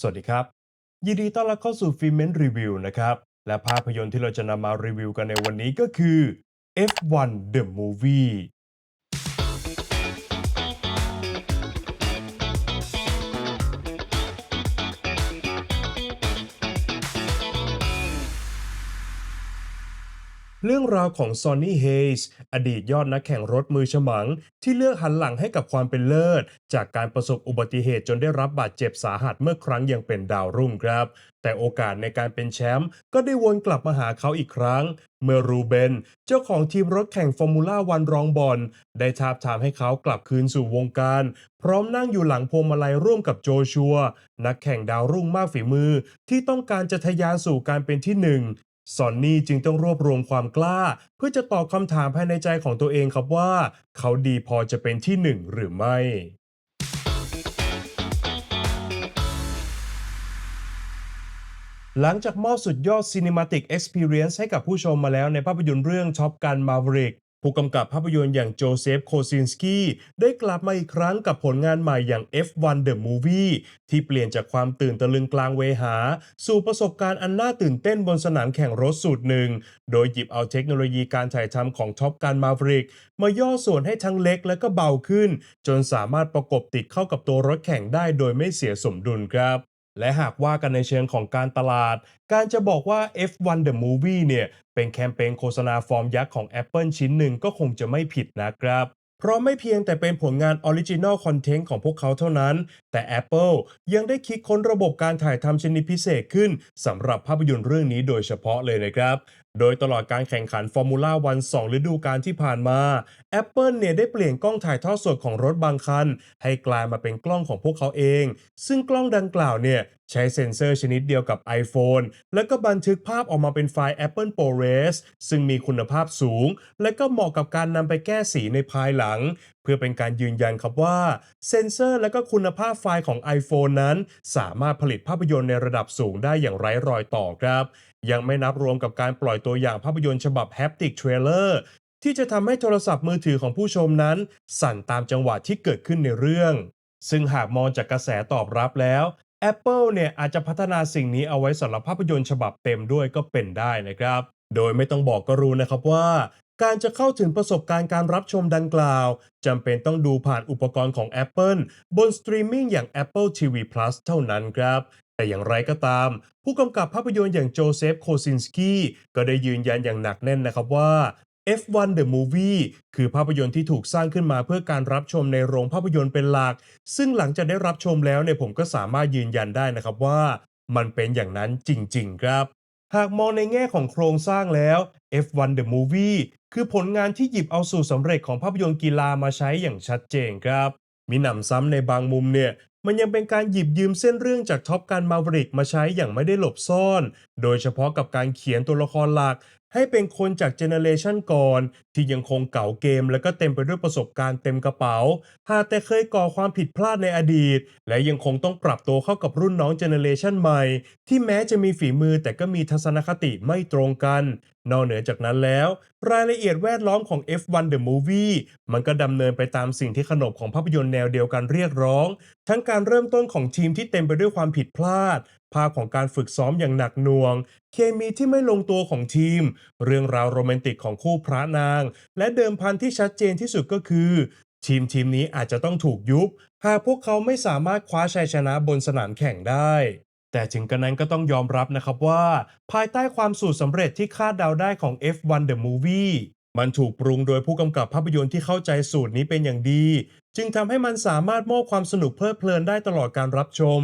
สวัสดีครับ ยินดีต้อนรับเข้าสู่ฟิเมนรีวิวนะครับ และภาพยนตร์ที่เราจะนำมารีวิวกันในวันนี้ก็คือ F1 The Movie เรื่องราวของซอนนี่เฮย์สอดีตยอดนักแข่งรถมือฉมัง ที่เลือกหันหลังให้กับความเป็นเลิศ จากการประสบอุบัติเหตุจนได้รับบาดเจ็บสาหัสเมื่อครั้งยังเป็นดาวรุ่งครับ แต่โอกาสในการเป็นแชมป์ก็ได้วนกลับมาหาเขาอีกครั้ง เมื่อรูเบน เจ้าของทีมรถแข่งฟอร์มูล่าวันรองบอลได้ทาบทามให้เขากลับคืนสู่วงการ พร้อมนั่งอยู่หลังพวงมาลัยร่วมกับโจชัว นักแข่งดาวรุ่งมากฝีมือ ที่ต้องการจะทะยานสู่การเป็นที่หนึ่ง ซอนนี่จึงต้องรวบรวมความกล้า เพื่อจะตอบคำถามภายในใจของตัวเองครับว่า เขาดีพอจะเป็นที่หนึ่งหรือไม่หลังจากมอบสุดยอด Cinematic Experience ให้กับผู้ชมมาแล้วในภาพยนตร์เรื่อง Top Gun Maverick ผู้กำกับภาพยนตร์อย่างโจเซฟโคซินสกี้ได้กลับมาอีกครั้งกับผลงานใหม่อย่าง F1 The Movie ที่เปลี่ยนจากความตื่นตะลึงกลางเวหา สู่ประสบการณ์อันน่าตื่นเต้นบนสนามแข่งรถสูตรหนึ่ง โดยหยิบเอาเทคโนโลยีการถ่ายทำของ Top Gun Maverick มาย่อส่วนให้ทั้งเล็กและก็เบาขึ้น จนสามารถประกบติดเข้ากับตัวรถแข่งได้โดยไม่เสียสมดุลครับ และหากว่ากันในเชิงของการตลาด การจะบอกว่า F1 The Movie เนี่ย เป็นแคมเปญโฆษณาฟอร์มยักษ์ของ Apple ชิ้นหนึ่งก็คงจะไม่ผิดนะครับ เพราะไม่เพียงแต่เป็นผลงานออริจินอลคอนเทนต์ของพวกเขาเท่านั้นแต่ Apple ยังได้คิดค้นระบบการถ่ายทำชนิดพิเศษขึ้นสำหรับภาพยนตร์เรื่องนี้โดยเฉพาะเลยนะครับ โดยตลอดการแข่งขันฟอร์มูล่าวัน2ฤดูกาลที่ผ่านมา Apple เนี่ยได้เปลี่ยนกล้องถ่ายทอดสดของรถบางคัน ให้กลายมาเป็นกล้องของพวกเขาเอง ซึ่งกล้องดังกล่าวเนี่ยใช้เซ็นเซอร์ชนิดเดียวกับ iPhone แล้วก็บันทึกภาพออกมาเป็นไฟล์ Apple ProRes ซึ่งมีคุณภาพสูง และก็เหมาะกับการนำไปแก้สีในภายหลัง พื่อเป็นการยืนยันครับว่า เซ็นเซอร์และก็คุณภาพไฟล์ของ iPhone นั้น สามารถผลิตภาพยนตร์ในระดับสูงได้อย่างไร้รอยต่อครับ ยังไม่นับรวมกับการปล่อยตัวอย่างภาพยนตร์ฉบับ Haptic Trailer ที่จะทำให้โทรศัพท์มือถือของผู้ชมนั้น สั่นตามจังหวะที่เกิดขึ้นในเรื่อง ซึ่งหากมองจากกระแสตอบรับแล้ว Apple เนี่ยอาจจะพัฒนาสิ่งนี้เอาไว้สำหรับภาพยนตร์ฉบับเต็มด้วยก็เป็นได้นะครับ โดยไม่ต้องบอกก็รู้นะครับว่า การจะเข้าถึงประสบการณ์การรับชมดังกล่าวจำเป็นต้องดูผ่านอุปกรณ์ของ Apple บนสตรีมมิ่งอย่าง Apple TV Plus เท่านั้นครับ แต่อย่างไรก็ตาม ผู้กำกับภาพยนตร์อย่างโจเซฟโคซินสกี้ก็ได้ยืนยันอย่างหนักแน่นนะครับว่า F1 The Movie คือภาพยนตร์ที่ถูกสร้างขึ้นมาเพื่อการรับชมในโรงภาพยนตร์เป็นหลัก ซึ่งหลังจากได้รับชมแล้วเนี่ยผมก็สามารถยืนยันได้นะครับว่า มันเป็นอย่างนั้นจริง ๆ ครับ หากมองในแง่ของโครงสร้างแล้ว F1 The Movie คือผลงานที่หยิบเอาสูตรสำเร็จของภาพยนตร์กีฬามาใช้อย่างชัดเจนครับ มีหนำซ้ำในบางมุมเนี่ย มันยังเป็นการหยิบยืมเส้นเรื่องจากท็อปการมาวริกมาใช้อย่างไม่ได้หลบซ่อน โดยเฉพาะกับการเขียนตัวละครหลัก ให้เป็นคนจากเจเนเรชันก่อน ที่ยังคงเก่าเกมและก็เต็มไปด้วยประสบการณ์เต็มกระเป๋า หากแต่เคยก่อความผิดพลาดในอดีต และยังคงต้องปรับตัวเข้ากับรุ่นน้องเจเนเรชันใหม่ ที่แม้จะมีฝีมือแต่ก็มีทัศนคติไม่ตรงกัน นอกเหนือจากนั้นแล้ว รายละเอียดแวดล้อมของ F1 The Movie มันก็ดำเนินไปตามสิ่งที่ขนบของภาพยนตร์แนวเดียวกันเรียกร้อง ทั้งการเริ่มต้นของทีมที่เต็มไปด้วยความผิดพลาด ภาพของการฝึกซ้อมอย่างหนักหน่วง เคมีที่ไม่ลงตัวของทีม เรื่องราวโรแมนติกของคู่พระนาง และเดิมพันที่ชัดเจนที่สุดก็คือ ทีมทีมนี้อาจจะต้องถูกยุบ หากพวกเขาไม่สามารถคว้าชัยชนะบนสนามแข่งได้ แต่ถึงกระนั้นก็ต้องยอมรับนะครับว่า ภายใต้ความสูตรสำเร็จที่คาดเดาได้ของ F1 The Movie มันถูกปรุงโดยผู้กำกับภาพยนตร์ที่เข้าใจสูตรนี้เป็นอย่างดี จึงทำให้มันสามารถมอบความสนุกเพลิดเพลินได้ตลอดการรับชม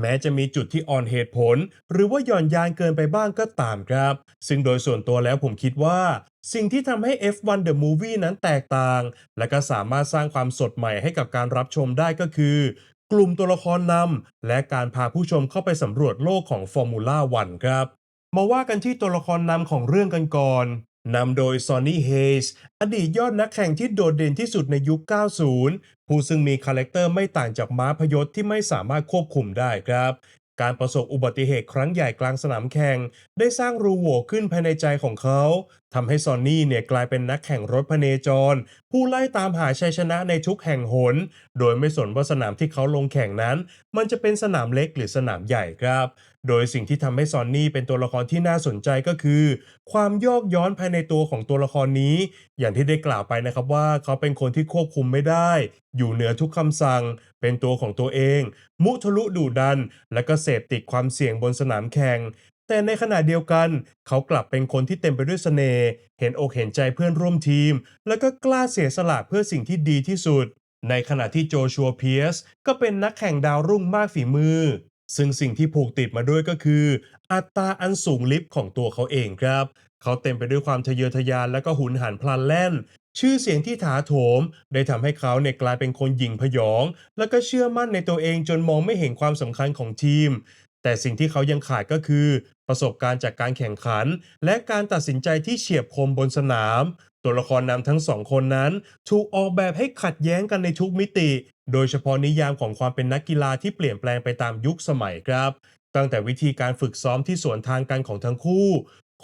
แม้จะมีจุดที่อ่อนเหตุผล หรือว่าหย่อนยานเกินไปบ้างก็ตามครับ ซึ่งโดยส่วนตัวแล้วผมคิดว่า สิ่งที่ทำให้ F1 The Movie นั้นแตกต่าง และก็สามารถสร้างความสดใหม่ให้กับการรับชมได้ก็คือ กลุ่มตัวละครนำและการพาผู้ชมเข้าไปสำรวจโลกของฟอร์มูล่าวันครับ มาว่ากันที่ตัวละครนำของเรื่องกันก่อน นำโดยซอนนี่เฮสอดีตยอดนักแข่งที่โดดเด่นที่สุดในยุค 90 ผู้ซึ่งมีคาแรคเตอร์ไม่ต่างจากม้าพยศที่ไม่สามารถควบคุมได้ครับ การประสบอุบัติเหตุครั้งใหญ่กลางสนามแข่ง ได้สร้างรูโหว่ขึ้นภายในใจของเขาทำให้ซอนนี่เนี่ยกลายเป็นนักแข่งรถพเนจร ผู้ไล่ตามหาชัยชนะในทุกแห่งหน โดยไม่สนว่าสนามที่เขาลงแข่งนั้น มันจะเป็นสนามเล็กหรือสนามใหญ่ครับ โดยสิ่งที่ทำให้ซอนนี่เป็นตัวละครที่น่าสนใจก็คือ ความโยกย้อนภายในตัวของตัวละครนี้ อย่างที่ได้กล่าวไปนะครับว่าเขาเป็นคนที่ควบคุมไม่ได้ อยู่เหนือทุกคำสั่ง เป็นตัวของตัวเอง มุทะลุดุดัน และก็เสพติดความเสี่ยงบนสนามแข่งแต่ในขณะเดียวกัน เขากลับเป็นคนที่เต็มไปด้วยเสน่ห์เห็นอกเห็นใจเพื่อนร่วมทีม แล้วก็กล้าเสียสละเพื่อสิ่งที่ดีที่สุด ในขณะที่โจชัวเพียสก็เป็นนักแข่งดาวรุ่งมากฝีมือ ซึ่งสิ่งที่ผูกติดมาด้วยก็คือ อัตราอันสูงลิฟต์ของตัวเขาเองครับ เขาเต็มไปด้วยความทะเยอทะยานและก็หุนหันพลันแล่น ชื่อเสียงที่ถาโถม ได้ทำให้เขาเนี่ยกลายเป็นคนหยิ่งพยอง และก็เชื่อมั่นในตัวเองจนมองไม่เห็นความสำคัญของทีม แต่สิ่งที่เขายังขาดก็คือ ประสบการณ์จากการแข่งขัน และการตัดสินใจที่เฉียบคมบนสนาม ตัวละครนำทั้งสองคนนั้น ถูกออกแบบให้ขัดแย้งกันในทุกมิติ โดยเฉพาะนิยามของความเป็นนักกีฬาที่เปลี่ยนแปลงไปตามยุคสมัยครับ ตั้งแต่วิธีการฝึกซ้อมที่สวนทางกันของทั้งคู่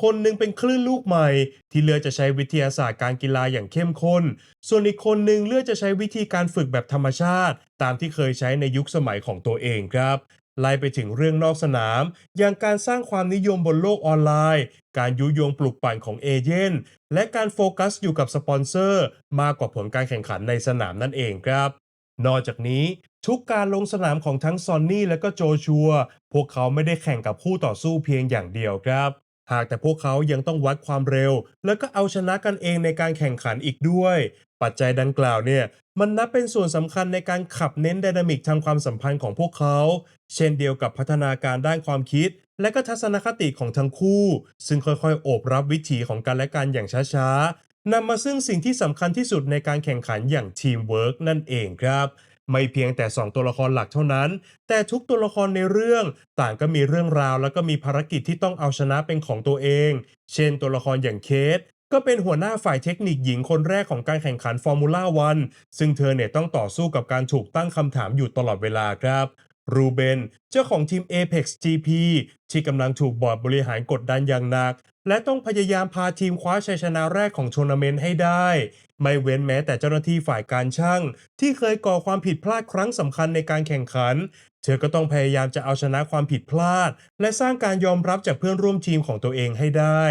คนหนึ่งเป็นคลื่นลูกใหม่ ที่เลือกจะใช้วิทยาศาสตร์การกีฬาอย่างเข้มข้น ส่วนอีกคนหนึ่งเลือกจะใช้วิธีการฝึกแบบธรรมชาติ ตามที่เคยใช้ในยุคสมัยของตัวเองครับไล่ไปถึงเรื่องนอกสนาม อย่างการสร้างความนิยมบนโลกออนไลน์ การยุยงปลุกปั่นของเอเจนต์และการโฟกัสอยู่กับสปอนเซอร์ มากกว่าผลการแข่งขันในสนามนั่นเองครับ นอกจากนี้ทุกการลงสนามของทั้งซอนนี่และก็โจชัว พวกเขาไม่ได้แข่งกับคู่ต่อสู้เพียงอย่างเดียวครับ หากแต่พวกเขายังต้องวัดความเร็ว แล้วก็เอาชนะกันเองในการแข่งขันอีกด้วย ปัจจัยดังกล่าวเนี่ย มันนับเป็นส่วนสำคัญในการขับเน้นไดนามิกทางความสัมพันธ์ของพวกเขา เช่นเดียวกับพัฒนาการด้านความคิด และก็ทัศนคติของทั้งคู่ ซึ่งค่อยๆ โอบรับวิถีของกันและกันอย่างช้าๆ นำมาซึ่งสิ่งที่สำคัญที่สุดในการแข่งขันอย่างทีมเวิร์กนั่นเองครับ ไม่เพียงแต่ 2 ตัวละครหลักเท่านั้น แต่ทุกตัวละครในเรื่อง ต่างก็มีเรื่องราว แล้วก็มีภารกิจที่ต้องเอาชนะเป็นของตัวเอง เช่น ตัวละครอย่างเคทก็เป็นหัวหน้าฝ่ายเทคนิคหญิงคนแรกของการแข่งขันฟอร์มูล่าวันซึ่งเธอเนี่ยต้องต่อสู้กับการถูกตั้งคำถามอยู่ตลอดเวลาครับ รูเบน เจ้าของทีม Apex GP ที่กำลังถูกบอร์ดบริหารกดดันอย่างหนัก และต้องพยายามพาทีมคว้าชัยชนะแรกของทัวร์นาเมนต์ให้ได้ ไม่เว้นแม้แต่เจ้าหน้าที่ฝ่ายการช่าง ที่เคยก่อความผิดพลาดครั้งสำคัญในการแข่งขัน เธอก็ต้องพยายามจะเอาชนะความผิดพลาด และสร้างการยอมรับจากเพื่อนร่วมทีมของตัวเองให้ได้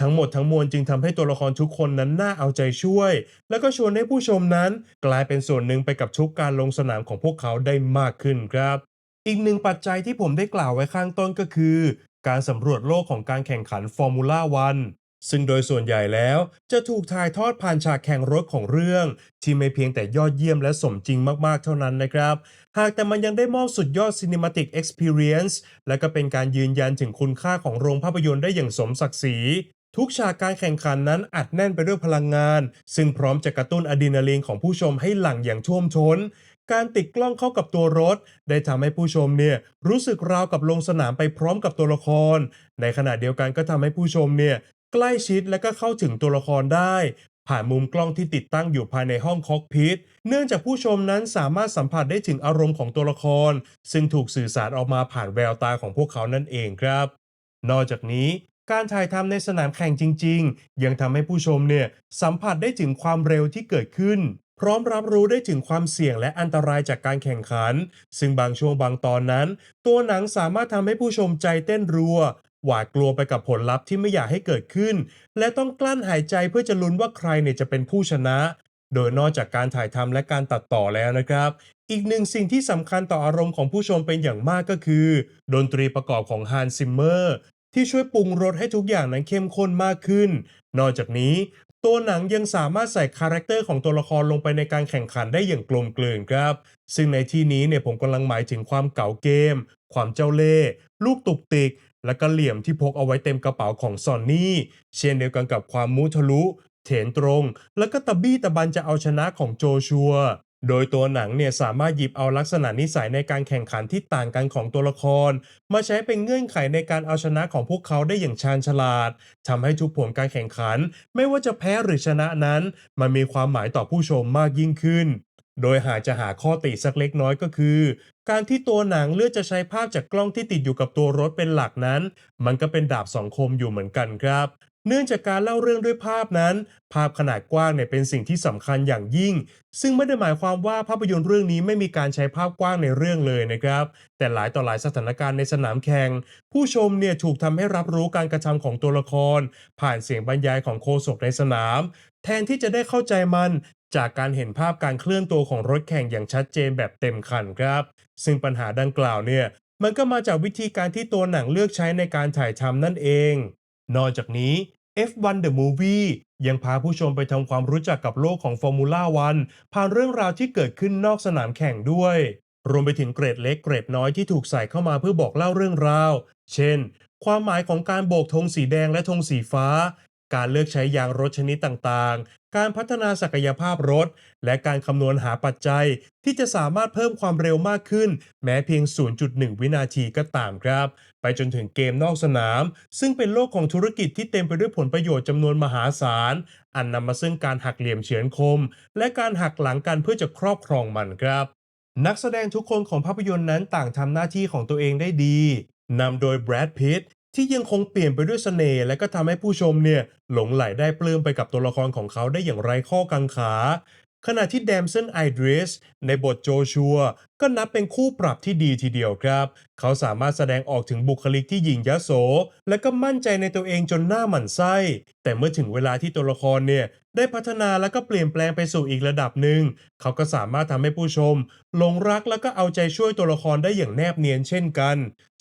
ทั้งหมดทั้งมวลจึงทำให้ตัวละครทุกคนนั้นน่าเอาใจช่วย แล้วก็ชวนให้ผู้ชมนั้น กลายเป็นส่วนหนึ่งไปกับทุกการลงสนามของพวกเขาได้มากขึ้นครับ อีกหนึ่งปัจจัยที่ผมได้กล่าวไว้ข้างต้นก็คือ การสำรวจโลกของการแข่งขันฟอร์มูล่าวันซึ่งโดยส่วนใหญ่แล้วจะถูกถ่ายทอดผ่านฉากแข่งรถของเรื่อง ที่ไม่เพียงแต่ยอดเยี่ยมและสมจริงมากๆเท่านั้นนะครับ หากแต่มันยังได้มอบสุดยอด Cinematic Experience และก็เป็นการยืนยันถึงคุณค่าของโรงภาพยนตร์ได้อย่างสมศักดิ์ศรี ทุกฉากการแข่งขันนั้นอัดแน่นไปด้วยพลังงาน ซึ่งพร้อมจะกระตุ้นอะดรีนาลีนของผู้ชมให้หลั่งอย่างท่วมท้นการติดกล้องเข้ากับตัวรถ ได้ทำให้ผู้ชมเนี่ยรู้สึกราวกับลงสนามไปพร้อมกับตัวละคร ในขณะเดียวกันก็ทำให้ผู้ชมเนี่ยใกล้ชิดและก็เข้าถึงตัวละครได้ ผ่านมุมกล้องที่ติดตั้งอยู่ภายในห้องคอกพิทเนื่องจากผู้ชมนั้นสามารถสัมผัสได้ถึงอารมณ์ของตัวละคร ซึ่งถูกสื่อสารออกมาผ่านแววตาของพวกเขานั่นเองครับ นอกจากนี้ การถ่ายทำในสนามแข่งจริง ๆ ยังทำให้ผู้ชมเนี่ยสัมผัสได้ถึงความเร็วที่เกิดขึ้น พร้อมรับรู้ได้ถึงความเสี่ยงและอันตรายจากการแข่งขัน ซึ่งบางช่วงบางตอนนั้น ตัวหนังสามารถทำให้ผู้ชมใจเต้นรัว หวาดกลัวไปกับผลลัพธ์ที่ไม่อยากให้เกิดขึ้น และต้องกลั้นหายใจเพื่อจะลุ้นว่าใครเนี่ยจะเป็นผู้ชนะ โดยนอกจากการถ่ายทำและการตัดต่อแล้วนะครับอีกหนึ่งสิ่งที่สำคัญต่ออารมณ์ของผู้ชมเป็นอย่างมากก็คือ ดนตรีประกอบของฮันซิมเมอร์ ที่ช่วยปรุงรสให้ทุกอย่างนั้นเข้มข้นมากขึ้น นอกจากนี้ ตัวหนังยังสามารถใส่คาแรคเตอร์ของตัวละครลงไปในการแข่งขันได้อย่างกลมกลืนครับ ซึ่งในที่นี้เนี่ยผมกำลังหมายถึงความเก๋าเกม ความเจ้าเล่ห์ลูกตุกติก และก็เหลี่ยมที่พกเอาไว้เต็มกระเป๋าของซอนนี่ เช่นเดียวกันกับความมุทะลุเถนตรง แล้วก็ตะบี้ตะบันจะเอาชนะของโจชัว โดยตัวหนังเนี่ยสามารถหยิบเอาลักษณะนิสัยในการแข่งขันที่ต่างกันของตัวละคร มาใช้เป็นเงื่อนไขในการเอาชนะของพวกเขาได้อย่างชาญฉลาดทำให้ทุกผลการแข่งขัน ไม่ว่าจะแพ้หรือชนะนั้น มันมีความหมายต่อผู้ชมมากยิ่งขึ้น โดยหากจะหาข้อติสักเล็กน้อยก็คือ การที่ตัวหนังเลือกจะใช้ภาพจากกล้องที่ติดอยู่กับตัวรถเป็นหลักนั้น มันก็เป็นดาบสองคมอยู่เหมือนกันครับ เนื่องจากการเล่าเรื่องด้วยภาพนั้น ภาพขนาดกว้างเนี่ยเป็นสิ่งที่สำคัญอย่างยิ่ง ซึ่งไม่ได้หมายความว่าภาพยนตร์เรื่องนี้ไม่มีการใช้ภาพกว้างในเรื่องเลยนะครับ แต่หลายต่อหลายสถานการณ์ในสนามแข่งผู้ชมเนี่ยถูกทำให้รับรู้การกระทำของตัวละคร ผ่านเสียงบรรยายของโคศกในสนาม แทนที่จะได้เข้าใจมันจากการเห็นภาพการเคลื่อนตัวของรถแข่งอย่างชัดเจนแบบเต็มคันครับ ซึ่งปัญหาดังกล่าวเนี่ยมันก็มาจากวิธีการที่ตัวหนังเลือกใช้ในการถ่ายทำนั่นเอง นอกจากนี้ F1 The Movie ยังพาผู้ชมไปทำความรู้จักกับโลกของฟอร์มูล่าวันผ่านเรื่องราวที่เกิดขึ้นนอกสนามแข่งด้วย รวมไปถึงเกรดเล็กเกรดน้อยที่ถูกใส่เข้ามาเพื่อบอกเล่าเรื่องราว เช่น ความหมายของการโบกธงสีแดงและธงสีฟ้า การเลือกใช้ยางรถชนิดต่าง การพัฒนาศักยภาพรถ และการคำนวณหาปัจจัย ที่จะสามารถเพิ่มความเร็วมากขึ้น แม้เพียง 0.1 วินาทีก็ตามครับ ไปจนถึงเกมนอกสนาม ซึ่งเป็นโลกของธุรกิจที่เต็มไปด้วยผลประโยชน์จำนวนมหาศาล อันนำมาซึ่งการหักเหลี่ยมเฉือนคม และการหักหลังกันเพื่อจะครอบครองมันครับ นักแสดงทุกคนของภาพยนตร์นั้นต่างทำหน้าที่ของตัวเองได้ดีนำโดยแบรดพิตต์ ที่ยังคงเปลี่ยนไปด้วยเสน่ห์และก็ทำให้ผู้ชมเนี่ยหลงไหลได้ปลื้มไปกับตัวละครของเขาได้อย่างไร้ข้อกังขา ขณะที่แดมเซนไอดริสในบทโจชัว ก็นับเป็นคู่ปรับที่ดีทีเดียวครับ เขาสามารถแสดงออกถึงบุคลิกที่หยิ่งยโส และก็มั่นใจในตัวเองจนหน้าหมันไส้ แต่เมื่อถึงเวลาที่ตัวละครเนี่ย ได้พัฒนาและก็เปลี่ยนแปลงไปสู่อีกระดับหนึ่ง เขาก็สามารถทำให้ผู้ชมหลงรักและก็เอาใจช่วยตัวละครได้อย่างแนบเนียนเช่นกัน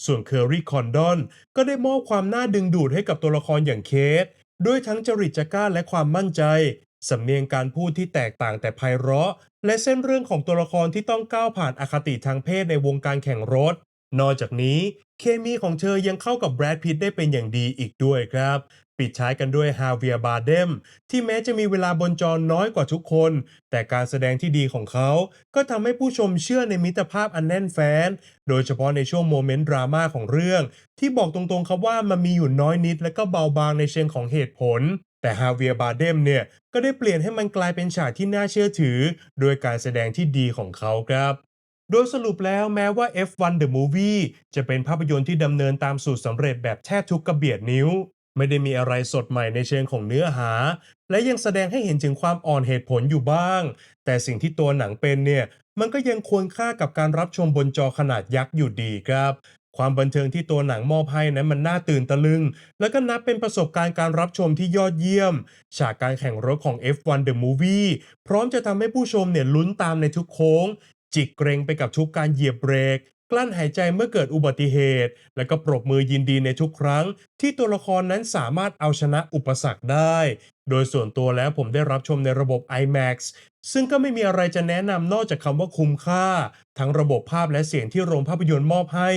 ส่วนเคอรี่คอนดอนก็ได้มอบความน่าดึงดูดให้กับตัวละครอย่างเคสด้วยทั้งจริตจักร้าและความมั่นใจ สำเนียงการพูดที่แตกต่างแต่ไพเราะ และเส้นเรื่องของตัวละครที่ต้องก้าวผ่านอคติทางเพศในวงการแข่งรถ นอกจากนี้ เคมีของเธอยังเข้ากับแบรดพิตต์ได้เป็นอย่างดีอีกด้วยครับ ปิดท้ายกันด้วยฮาเวียบาเดมที่แม้จะมีเวลาบนจอน้อยกว่าทุกคน แต่การแสดงที่ดีของเขา ก็ทำให้ผู้ชมเชื่อในมิตรภาพอันแน่นแฟ้น โดยเฉพาะในช่วงโมเมนต์ดราม่าของเรื่อง ที่บอกตรงๆครับว่ามันมีอยู่น้อยนิดและก็เบาบางในเชิงของเหตุผล แต่ฮาเวียบาเดมเนี่ย ก็ได้เปลี่ยนให้มันกลายเป็นฉากที่น่าเชื่อถือ โดยการแสดงที่ดีของเขาครับ โดยสรุปแล้วแม้ว่า F1 The Movie จะเป็นภาพยนตร์ที่ดำเนินตามสูตรสำเร็จแบบแทบทุกกระเบียดนิ้ว ไม่ได้มีอะไรสดใหม่ในเชิงของเนื้อหา และยังแสดงให้เห็นถึงความอ่อนเหตุผลอยู่บ้าง แต่สิ่งที่ตัวหนังเป็นเนี่ยมันก็ยังควรค่ากับการรับชมบนจอขนาดยักษ์อยู่ดีครับ ความบันเทิงที่ตัวหนังมอบให้นั้นมันน่าตื่นตะลึง และก็นับเป็นประสบการณ์การรับชมที่ยอดเยี่ยม ฉากการแข่งรถของ F1 The Movie พร้อมจะทำให้ผู้ชมเนี่ยลุ้นตามในทุกโค้ง จิกเกรงไปกับทุกการเหยียบเบรก กลั้นหายใจเมื่อเกิดอุบัติเหตุ และก็ปรบมือยินดีในทุกครั้ง ที่ตัวละครนั้นสามารถเอาชนะอุปสรรคได้ โดยส่วนตัวแล้วผมได้รับชมในระบบ IMAX ซึ่งก็ไม่มีอะไรจะแนะนำนอกจากคำว่าคุ้มค่า ทั้งระบบภาพและเสียงที่โรงภาพยนตร์มอบให้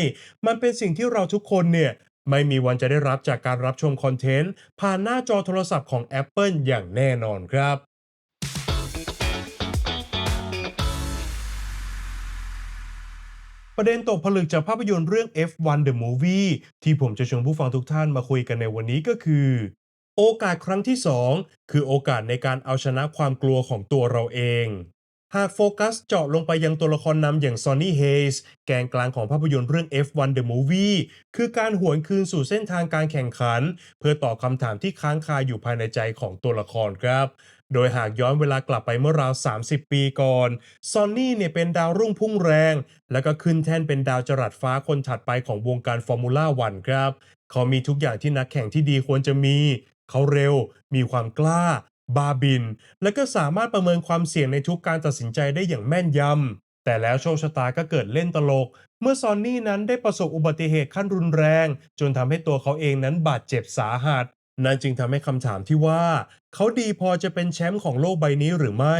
มันเป็นสิ่งที่เราทุกคนเนี่ยไม่มีวันจะได้รับจากการรับชมคอนเทนต์ผ่านหน้าจอโทรศัพท์ของ Apple อย่างแน่นอนครับ ประเด็นตกผลึกจากภาพยนตร์เรื่อง F1 The Movie ที่ผมจะชวนผู้ฟังทุกท่านมาคุยกันในวันนี้ก็คือ โอกาสครั้งที่ 2 คือโอกาสในการเอาชนะความกลัวของตัวเราเอง หากโฟกัสเจาะลงไปยังตัวละครนำอย่างซอนนี่เฮสแกนกลางของภาพยนตร์เรื่อง F1 The Movie คือการหวนคืนสู่เส้นทางการแข่งขัน เพื่อตอบคำถามที่ค้างคาอยู่ภายในใจของตัวละครครับ โดยหากย้อนเวลากลับไปเมื่อราว 30 ปีก่อนซอนนี่เนี่ยเป็นดาวรุ่งพุ่งแรง แล้วก็ขึ้นแท่นเป็นดาวจรัสฟ้าคนถัดไปของวงการฟอร์มูล่าวันครับ เขามีทุกอย่างที่นักแข่งที่ดีควรจะมี เขาเร็ว มีความกล้า บาบิน และก็สามารถประเมินความเสี่ยงในทุกการตัดสินใจได้อย่างแม่นยำ แต่แล้วโชคชะตาก็เกิดเล่นตลก เมื่อซอนนี่นั้นได้ประสบอุบัติเหตุขั้นรุนแรง จนทำให้ตัวเขาเองนั้นบาดเจ็บสาหัส นั่นจึงทำให้คำถามที่ว่า เขาดีพอจะเป็นแชมป์ของโลกใบนี้หรือไม่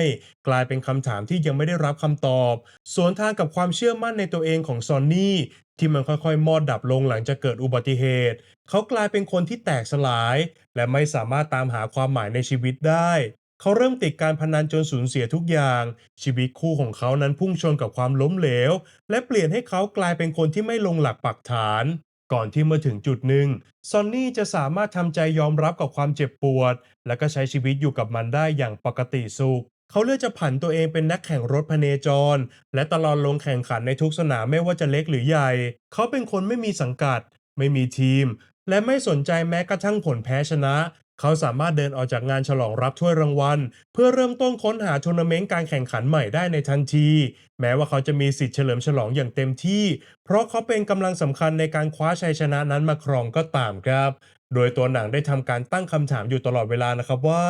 กลายเป็นคำถามที่ยังไม่ได้รับคำตอบ สวนทางกับความเชื่อมั่นในตัวเองของซอนนี่ ที่มันค่อยๆ มอดดับลงหลังจากเกิดอุบัติเหตุ เขากลายเป็นคนที่แตกสลาย และไม่สามารถตามหาความหมายในชีวิตได้ เขาเริ่มติดการพนันจนสูญเสียทุกอย่าง ชีวิตคู่ของเขานั้นพุ่งชนกับความล้มเหลว และเปลี่ยนให้เขากลายเป็นคนที่ไม่ลงหลักปักฐาน ก่อนที่เมื่อถึงจุดหนึ่งซอนนี่จะสามารถทำใจยอมรับกับความเจ็บปวด และก็ใช้ชีวิตอยู่กับมันได้อย่างปกติสุข เขาเลือกจะผันตัวเองเป็นนักแข่งรถพเนจร และตลอดลงแข่งขันในทุกสนามไม่ว่าจะเล็กหรือใหญ่ เขาเป็นคนไม่มีสังกัด ไม่มีทีม และไม่สนใจแม้กระทั่งผลแพ้ชนะ เขาสามารถเดินออกจากงานฉลองรับถ้วยรางวัล เพื่อเริ่มต้นค้นหาทัวร์นาเมนต์การแข่งขันใหม่ได้ในทันที แม้ว่าเขาจะมีสิทธิ์เฉลิมฉลองอย่างเต็มที่ เพราะเขาเป็นกำลังสำคัญในการคว้าชัยชนะนั้นมาครองก็ตามครับ โดยตัวหนังได้ทำการตั้งคำถามอยู่ตลอดเวลานะครับว่า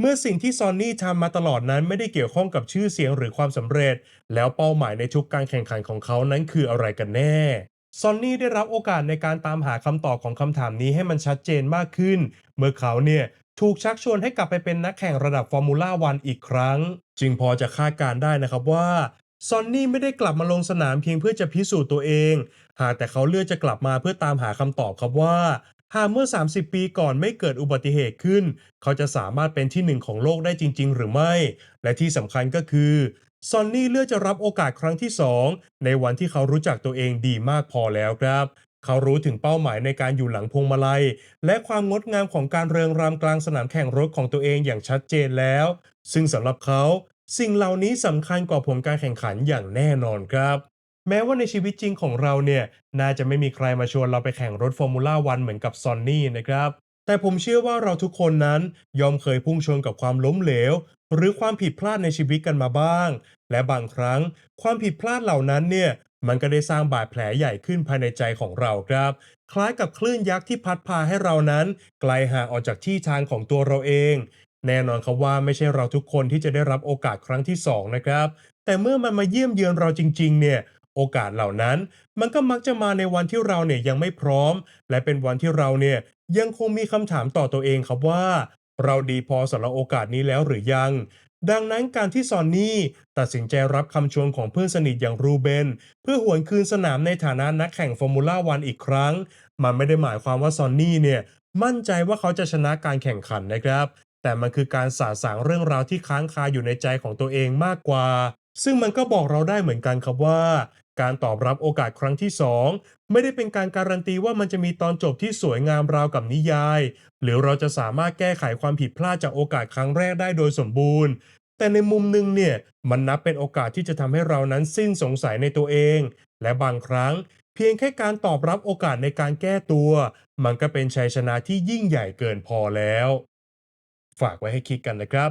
เมื่อสิ่งที่ซอนนี่ทำมาตลอดนั้นไม่ได้เกี่ยวข้องกับชื่อเสียงหรือความสำเร็จ แล้วเป้าหมายในทุกการแข่งขันของเขานั้นคืออะไรกันแน่ซอนนี่ได้รับโอกาสในการตามหาคำตอบของคำถามนี้ให้มันชัดเจนมากขึ้น เมื่อเขาเนี่ยถูกชักชวนให้กลับไปเป็นนักแข่งระดับฟอร์มูล่าวันอีกครั้ง จึงพอจะคาดการได้นะครับว่าซอนนี่ไม่ได้กลับมาลงสนามเพียงเพื่อจะพิสูจน์ตัวเอง หากแต่เขาเลือกจะกลับมาเพื่อตามหาคำตอบครับว่า หากเมื่อ 30 ปีก่อนไม่เกิดอุบัติเหตุขึ้น เขาจะสามารถเป็นที่หนึ่งของโลกได้จริง ๆ หรือไม่ และที่สำคัญก็คือซอนนี่เลือกจะรับโอกาสครั้งที่ 2 ในวันที่เขารู้จักตัวเองดีมากพอแล้วครับ เขารู้ถึงเป้าหมายในการอยู่หลังพวงมาลัย และความงดงามของการเริงรำกลางสนามแข่งรถของตัวเองอย่างชัดเจนแล้ว ซึ่งสำหรับเขา สิ่งเหล่านี้สำคัญกว่าผลการแข่งขันอย่างแน่นอนครับ แม้ว่าในชีวิตจริงของเราเนี่ย น่าจะไม่มีใครมาชวนเราไปแข่งรถฟอร์มูล่าวันเหมือนกับซอนนี่นะครับ แต่ผมเชื่อว่าเราทุกคนนั้นยอมเคยพุ่งชนกับความล้มเหลว หรือความผิดพลาดในชีวิตกันมาบ้าง และบางครั้งความผิดพลาดเหล่านั้นเนี่ยมันก็ได้สร้างบาดแผลใหญ่ขึ้นภายในใจของเราครับ คล้ายกับคลื่นยักษ์ที่พัดพาให้เรานั้น ไกลห่างออกจากที่ทางของตัวเราเอง แน่นอนครับว่าไม่ใช่เราทุกคนที่จะได้รับโอกาสครั้งที่สองนะครับ แต่เมื่อมันมาเยี่ยมเยือนเราจริง ๆ เนี่ย โอกาสเหล่านั้น มันก็มักจะมาในวันที่เราเนี่ยยังไม่พร้อม และเป็นวันที่เราเนี่ยยังคงมีคำถามต่อตัวเองครับว่า เราดีพอสำหรับโอกาสนี้แล้วหรือยัง ดังนั้นการที่ซอนนี่ตัดสินใจรับคำชวนของเพื่อนสนิทอย่างรูเบน เพื่อหวนคืนสนามในฐานะนักแข่งฟอร์มูล่าวันอีกครั้ง มันไม่ได้หมายความว่าซอนนี่เนี่ยมั่นใจว่าเขาจะชนะการแข่งขันนะครับ แต่มันคือการสาสางเรื่องราวที่ค้างคาอยู่ในใจของตัวเองมากกว่าซึ่งมันก็บอกเราได้เหมือนกันครับว่า การตอบรับโอกาสครั้งที่ 2 ไม่ได้เป็นการการันตีว่ามันจะมีตอนจบที่สวยงามราวกับนิยาย หรือเราจะสามารถแก้ไขความผิดพลาดจากโอกาสครั้งแรกได้โดยสมบูรณ์ แต่ในมุมหนึ่งเนี่ยมันนับเป็นโอกาสที่จะทำให้เรานั้นสิ้นสงสัยในตัวเอง และบางครั้ง เพียงแค่การตอบรับโอกาสในการแก้ตัว มันก็เป็นชัยชนะที่ยิ่งใหญ่เกินพอแล้ว ฝากไว้ให้คิดกันนะครับ